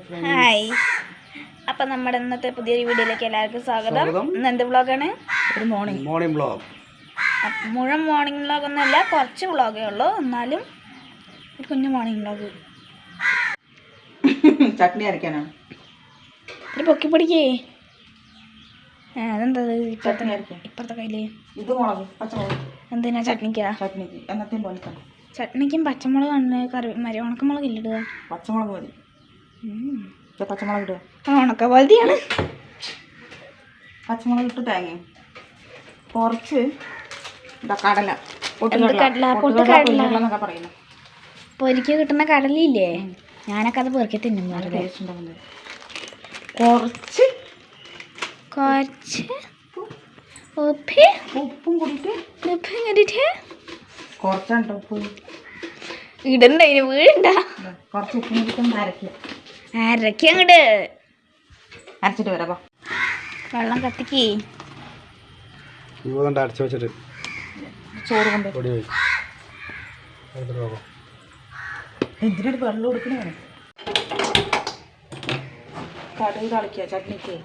Hi അപ്പം നമ്മുടെ ഇന്നത്തെ പുതിയൊരു വീഡിയോയിലേക്ക് എല്ലാവർക്കും സ്വാഗതം. ഇന്ന് എന്ത് വ്ളോഗാണ്? ഒരു മോർണിംഗ് മോർണിംഗ് ബ്ലോഗ് അപ്പ- മുഴുവൻ മോർണിംഗ് വ്ളോഗ് ഒന്നുമല്ല കുറച്ച് വ്ളോഗേ ഉള്ളൂ. എന്നാലും ഒരു കുഞ്ഞു മോർണിംഗ് വ്ളോഗ് ചട്നി അരക്കാനാണ്. ഒരു പൊക്കി പിടിക്കേ. അതെന്താ ഇപ്പുറത്തെ ഇപ്പുറത്തെ കയ്യിൽ? ഇത് മുളക് പച്ചമുളക്. എന്തിനാ ചട്നിക്കാ? ചട്നിക്ക്. എന്നത്തെയും പോലെ തന്നെ. ചട്നിക്കും പച്ചമുളകാണ് കറി മരി ഉണക്കമുളക് ഇല്ലിടുക പച്ചമുളക് മതി. പച്ചമുളക് ഇടുക. ഉണക്ക പോലത്തെയാണ്. പച്ചമുളക് ഇട്ട് തേങ്ങയും. കുറച്ച് ഇതാ കടല? പൊട്ടുകടല. എന്നൊക്കെ പൊരിക്ക് കിട്ടുന്ന കടലില്ലേ ഞാനൊക്കെ അത് പൊറുക്കി തിന്നും കുറച്ച് കുറച്ച് ഉപ്പ്. ഉപ്പും. കൂടിയിട്ട് ഉപ്പും ഇങ്ങോട്ട് കുറച്ചുണ്ട് ഉപ്പ്. ഇടണ്ട വീഴണ്ട. കുറച്ച് ഉപ്പും കൂടിയിട്ട് അരയ്ക്കുക. അരക്കി അങ്ങോട്ട് അരച്ചിട്ട് വരാം വെള്ളം കത്തിക്ക്. അടച്ചു വെച്ചിട്ട്. ചോറ് കൊണ്ട്. എന്തിനാണ് വെള്ളം കൊടുക്കണേ? കടുക് തളിക്കുക ചട്നിക്ക്.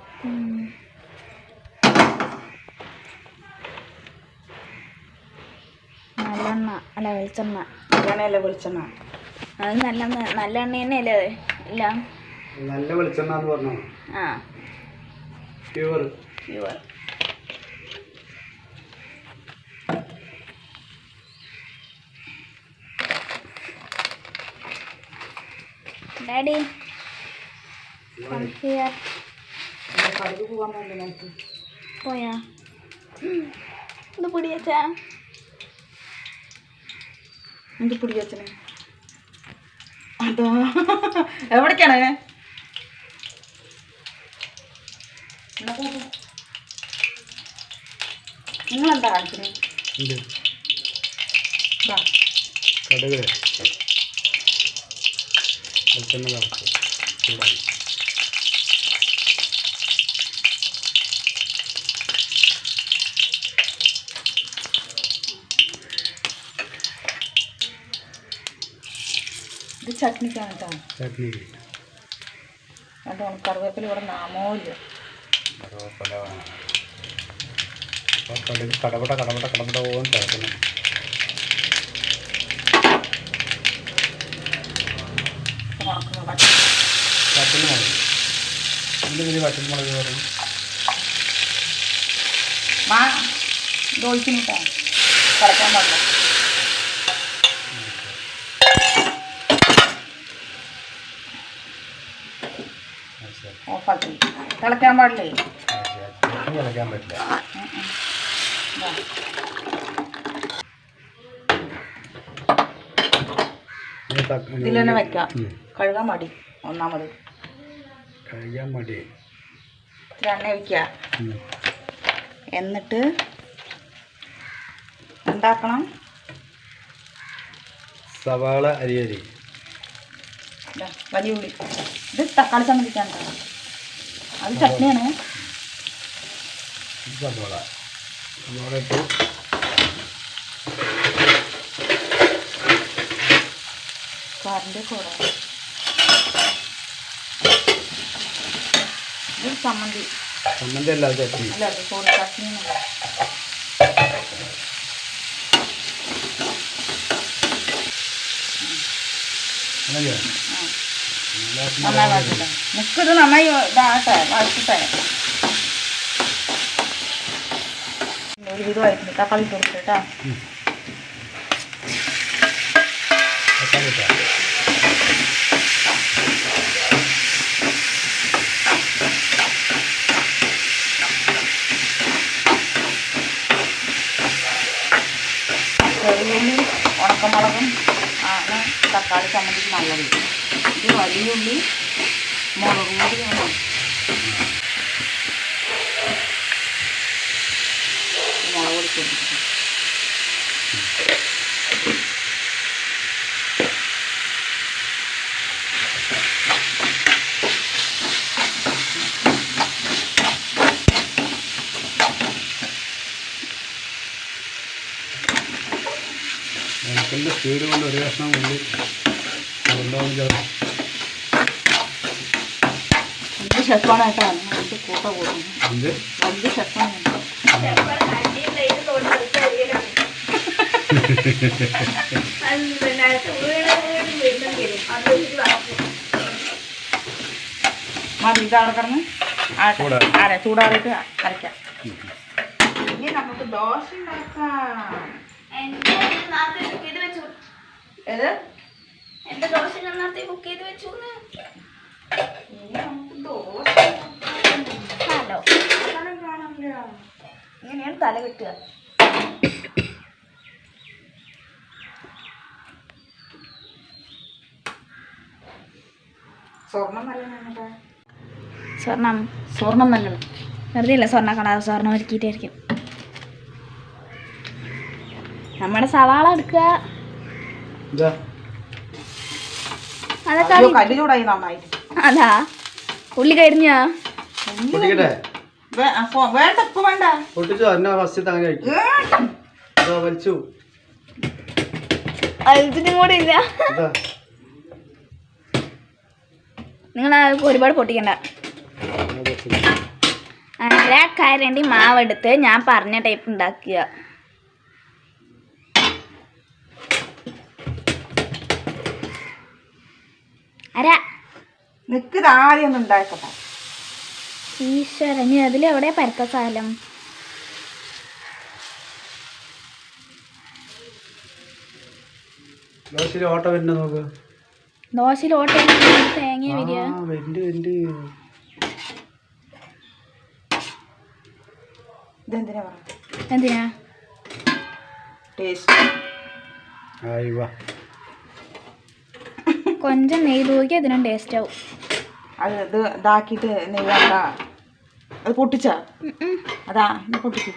നല്ലെണ്ണ അല്ല വെളിച്ചെണ്ണ. അങ്ങനെയല്ല വെളിച്ചെണ്ണ? അത് നല്ല നല്ല എണ്ണ തന്നെയല്ലേ അത്? ഇല്ല. നല്ല വെളിച്ചെണ്ണ എന്ന് പറഞ്ഞു? ആ. പ്യുവർ പ്യുവർ ഡാഡി പോയാ? ഇത് പൊടിയച്ചാ എന്ത് പൊടി വെച്ചനെ അതാ എവിടേക്കാണ്? നിങ്ങളെന്താ ഇതാ. കടുക്. ചൂടായി. ചട്നിക്കാണ് കേട്ടോ ചട്നി. കേട്ടോ കറിവേപ്പില ഇവിടെ നാമോ ഇല്ല കറുവപ്പല കടപട കടപട കടപട പോകാൻ തിളക്കണം വറ്റൽമുളക് ഇതിന്റെ വലിയ വറ്റൽമുളക് പറയും ഒഴിക്കുന്നു കേട്ടോ തിളക്കാൻ പാടില്ല. ഓഫാക്കി. തിളക്കാൻ പാടില്ലേ? ശരി പറ്റില്ല. ഇതിൽ തന്നെ വെക്കാം. കഴുകാൻ മടി. ഒന്നാമത്. കഴുകാൻ മടി. ഇത്തിരി എണ്ണ ഒഴിക്കുക. എന്നിട്ട് ഉണ്ടാക്കണം സവാള അരി അരി ഇതാ, വലിയ ഉള്ളി. ഇത് തക്കാളി സംബന്ധിക്കാൻ. അത് ചട്നിയാണ്. സവാള സവാള ഇട്ട്. കാറിന്റെ കൂടെ. ഇത് ചമ്മന്തി. ചമ്മന്തി അല്ല ചട്നി. അല്ല അത് സോറി ചട്നി എല്ലാവർക്കും നന്നായി വഴറ്റിട്ടെ മുക്കിത് നന്നായി ഇതാകട്ടെ വഴറ്റിട്ടെ ഒരു വിധമായിട്ടുണ്ട് തക്കാളി ഇട്ട് കൊടുത്തിട്ട്. ചെറിയുള്ളി ഉണക്കമുളകും തക്കാളി ചമ്മന്തിക്ക് നല്ലത് ഇത് വലിയ ഉള്ളി മുളക് കൂടി വേണം മുളക് പൊടി സ്പീഡ് കൊണ്ട് ഒരു കഷ്ണം ഉള്ളി ഉണ്ടാവും ചേർത്ത് ഷെഫാണ് കേട്ടോ നമുക്ക് കൂട്ട കൂടുന്നു എന്ത്? വലിയ ഷെഫാണ് മതി ഇതാണ് കിടന്ന് ചൂടാ. ആരെ ചൂടാറിയിട്ട് അരയ്ക്കാം. ഇനി നമുക്ക് ദോശ ഉണ്ടാക്കാം. ഏത്? എന്റെ ദോശ ഞാൻ നേരത്തെ ബുക്ക് ചെയ്ത് വെച്ചു ഇനി നമുക്ക് ദോശ ഹലോ. ഉണ്ടാക്കാൻ കാണാമല്ലോ ഇങ്ങനെയാണ് തല കിട്ടുക. സ്വർണം നല്ല സ്വർണം സ്വർണം. സ്വർണം നല്ലത് വെറുതെ ഇല്ല സ്വർണ കളർ സ്വർണം ഒരുക്കിയിട്ടായിരിക്കും. നമ്മുടെ സവാള എടുക്കുക. അതാ ഉള്ളി കഴിഞ്ഞ? അങ്ങനെ കൂടെ ഇല്ല. നിങ്ങൾ ഒരുപാട് പൊട്ടിക്കണ്ട. അര കരണ്ടി മാവെടുത്ത് ഞാൻ പറഞ്ഞ ടൈപ്പ് ഉണ്ടാക്കുക നിക്ക് ഇത് ആദ്യം ഒന്ന് ഉണ്ടാക്കട്ടെ ഈശ്വരന് അതിലെവിടെ പരത്ത സ്ഥലം ദോശയിൽ ഓട്ട വരുന്ന നോക്ക്. ദോശയിൽ ഓട്ട തേങ്ങ വരിക. ആ വെന്റ് വെന്റ് ഇതെന്തിനാ പറ? എന്തിനാ? ടേസ്റ്റ്. കൊഞ്ചം നെയ്തൂക്കി അതിനും ടേസ്റ്റ് ആവും. അത് ഇത് ഇതാക്കിയിട്ട് അത് പൊട്ടിച്ച. അതാ ഇത് പൊട്ടിച്ചു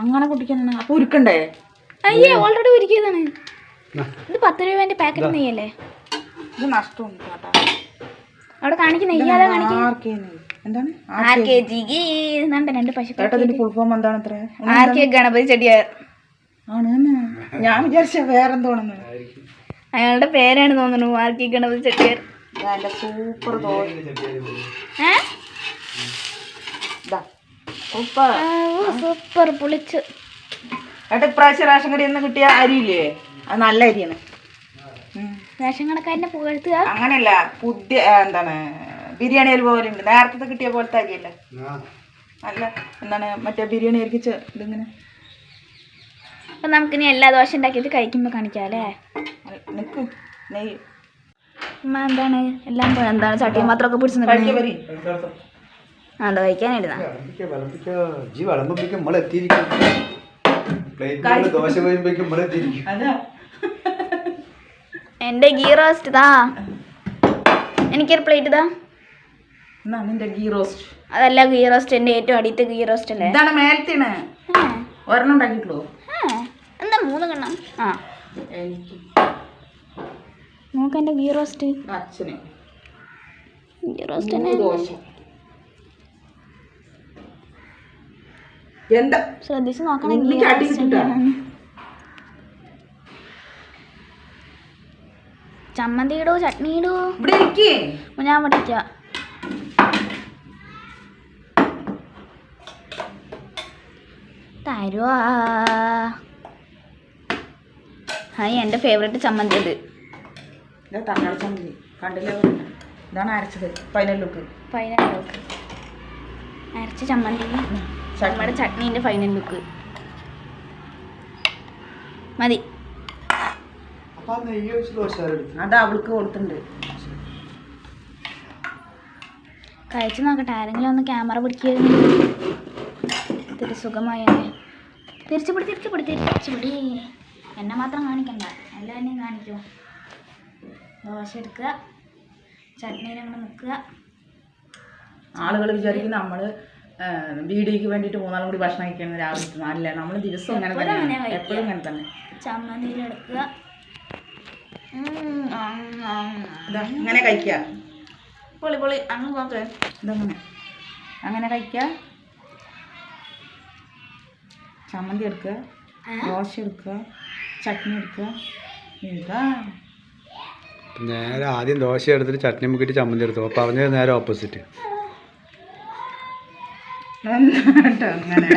അങ്ങനെ പൊട്ടിക്കാനാണ്. അപ്പൊ ഉരുക്കണ്ടേ? അയ്യേ ഓൾറെഡി ഉരുക്കിയതാണ്. ഇത് പത്ത് രൂപേന്റെ പാക്കറ്റ് നെയ്യല്ലേ? ഇത് നഷ്ടമുണ്ട് കേട്ടാ. അവിടെ കാണിക്കുന്ന നെയ്യാതെ അതാ ആർ കെ എന്താണ്? ആർ കെ ജി എന്നുണ്ട് രണ്ട് പശു ഇതിന്റെ ഫുൾ ഫോം എന്താണ് ആർ കെ ഗണപതി ചെടിയാർ ആണ്. ഞാൻ വിചാരിച്ച വേറെന്തോണെന്ന്. അയാളുടെ പേരാണ് തോന്നുന്നു ആർക്കി ഗണപതി ചെട്ടിയാർ. എന്റെ സൂപ്പർ സൂപ്പർ സൂപ്പർ പുളിച്ച്. ഏട്ടാ ഇപ്രാവശ്യം റേഷൻ കടയിൽ നിന്ന് കിട്ടിയ അരിയില്ലേ? അത് നല്ല അരിയാണ്. റേഷൻ കടക്കാരനെ പുകഴ്ത്തുക. അങ്ങനെയല്ല പുതിയ എന്താണ് ബിരിയാണിയിൽ പോലെ ഉണ്ട്. നേരത്തെ കിട്ടിയ പോലത്തെ അരിയല്ല? നല്ല എന്താണ് മറ്റേ ബിരിയാണി അരിക്ക് ഇതിങ്ങനെ? അപ്പൊ നമുക്കിനി എല്ലാ ദോശ ഉണ്ടാക്കിയിട്ട് കഴിക്കുമ്പോൾ കാണിക്കാം അല്ലേ? നെയ്യ്. എന്താണ്? എല്ലാം എന്താണ്? ചട്ടിയും പാത്രമൊക്കെ പിടിച്ച് നിൽക്കുന്നത് അതാ. എന്റെ ഗീ റോസ്റ്റ് താ എനിക്കൊരു പ്ലേറ്റ് താ നിന്റെ ഗീ റോസ്റ്റ്? അതല്ല ഗീ റോസ്റ്റ് എന്റെ ഏറ്റവും അടിയത്തെ ഗീ റോസ്റ്റ് അല്ലേ? ഇതാണ്. ഒരെണ്ണം ഉണ്ടാക്കിയിട്ടുള്ളൂ. എന്താ മൂന്ന് കണ്ണം ആ. എനിക്ക് നോക്ക് എന്റെ ഗീ റോസ്റ്റ്? അച്ഛന്. ഗീ റോസ്റ്റ് എന്താ? ശ്രദ്ധിച്ച് നോക്കണം ഗീ റോസ്റ്റ് ചമ്മന്തി ഇടൂ ചട്നി ഇടൂ ഇവിടെ ഇരിക്കേ. ഞാൻ പഠിക്ക തരുവാ. ഹായ് എന്റെ ഫേവറേറ്റ് ചമ്മന്തി അത് ഇതാ തക്കാളി ചമ്മന്തി. കണ്ടില്ലേ? ഇതാണ് അരച്ചത്. ഫൈനൽ ലുക്ക് ഫൈനൽ ലുക്ക് അരച്ച ചമ്മന്തി. നമ്മുടെ ചട്നീന്റെ ഫൈനൽ ലുക്ക് മതി. അത് അവൾക്ക് കൊടുത്തിട്ടുണ്ട്. കഴിച്ചു നോക്കട്ടെ. ആരെങ്കിലും ഒന്ന് ക്യാമറ പിടിക്കുകയായിരുന്നു ഇത്തിരി സുഖമായ തിരിച്ചു പിടി തിരിച്ചു പിടി തിരിച്ചു പിടി. എന്നെ മാത്രം കാണിക്കണ്ട. എല്ലാവരെയും കാണിക്കൂ. ദോശ എടുക്കുക. ചട്നിയിൽ അങ്ങനെ നിൽക്കുക. ആളുകൾ വിചാരിക്കും നമ്മൾ വീഡിയോക്ക് വേണ്ടിയിട്ട് മൂന്നാളും കൂടി ഭക്ഷണം കഴിക്കണം രാവിലെ നല്ല നമ്മൾ ദിവസം അങ്ങനെ അങ്ങനെ തന്നെ. എപ്പോഴും അങ്ങനെ തന്നെ. ചമ്മന്തിയിൽ അങ്ങനെ കഴിക്കുക. പൊളി പൊളി. അങ്ങ് നോക്കേ ഇതങ്ങനെ അങ്ങനെ കഴിക്കുക. ചമ്മന്തി എടുക്കുക? ദോശ എടുക്കുക. ചട്നി എടുക്കുക. ഇതാ. നേരെ ആദ്യം ദോശ എടുത്തിട്ട് ചട്നി മുക്കിയിട്ട് ചമ്മന്തി എടുത്തു. അപ്പോൾ പറഞ്ഞത് നേരെ ഓപ്പോസിറ്റ് അങ്ങനെ.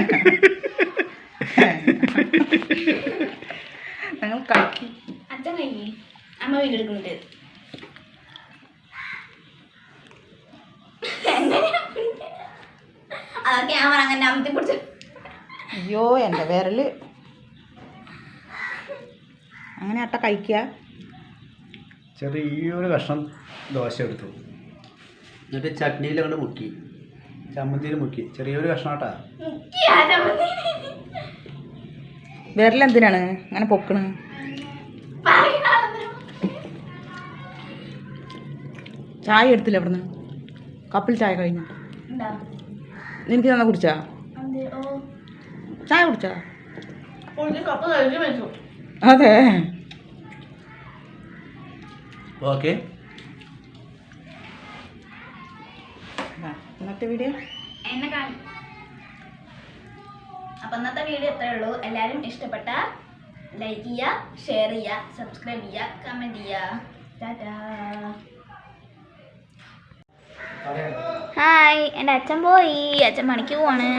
അച്ഛൻ കഴിഞ്ഞേ. അമ്മ അമത്തി പിടിച്ചു അയ്യോ എന്റെ വിരൽ. അങ്ങനെ അട്ട കഴിക്കുക. ചെറിയൊരു കഷ്ണം ദോശ എടുത്തു. എന്നിട്ട് ചട്നിയിൽ അങ്ങോട്ട് മുക്കി. ചമ്മന്തിയിൽ മുക്കി. ചെറിയൊരു കഷ്ണം ചമ്മന്തി. വിരലെന്തിനാണ് അങ്ങനെ പൊക്കണ്. ചായ എടുത്തില്ല അവിടുന്ന് കപ്പിൽ ചായ കഴിഞ്ഞു. നിനക്ക് തന്നെ കുടിച്ചാ? ചായ കുടിച്ചാ? കപ്പ് വെച്ചു. അതെ. ഓക്കെ. ഇന്നത്തെ വീഡിയോ എന്നെ കാണി അപ്പം ഇന്നത്തെ വീഡിയോ ഇത്രയേ ഉള്ളൂ. എല്ലാവരും ഇഷ്ടപ്പെട്ട ലൈക്ക് ചെയ്യുക ഷെയർ ചെയ്യുക സബ്സ്ക്രൈബ് ചെയ്യുക കമന്റ് ചെയ്യുക. ടാറ്റാ. ഹായ് എന്റെ അച്ഛൻ പോയി. അച്ഛൻ പണിക്ക് പോവാണ്.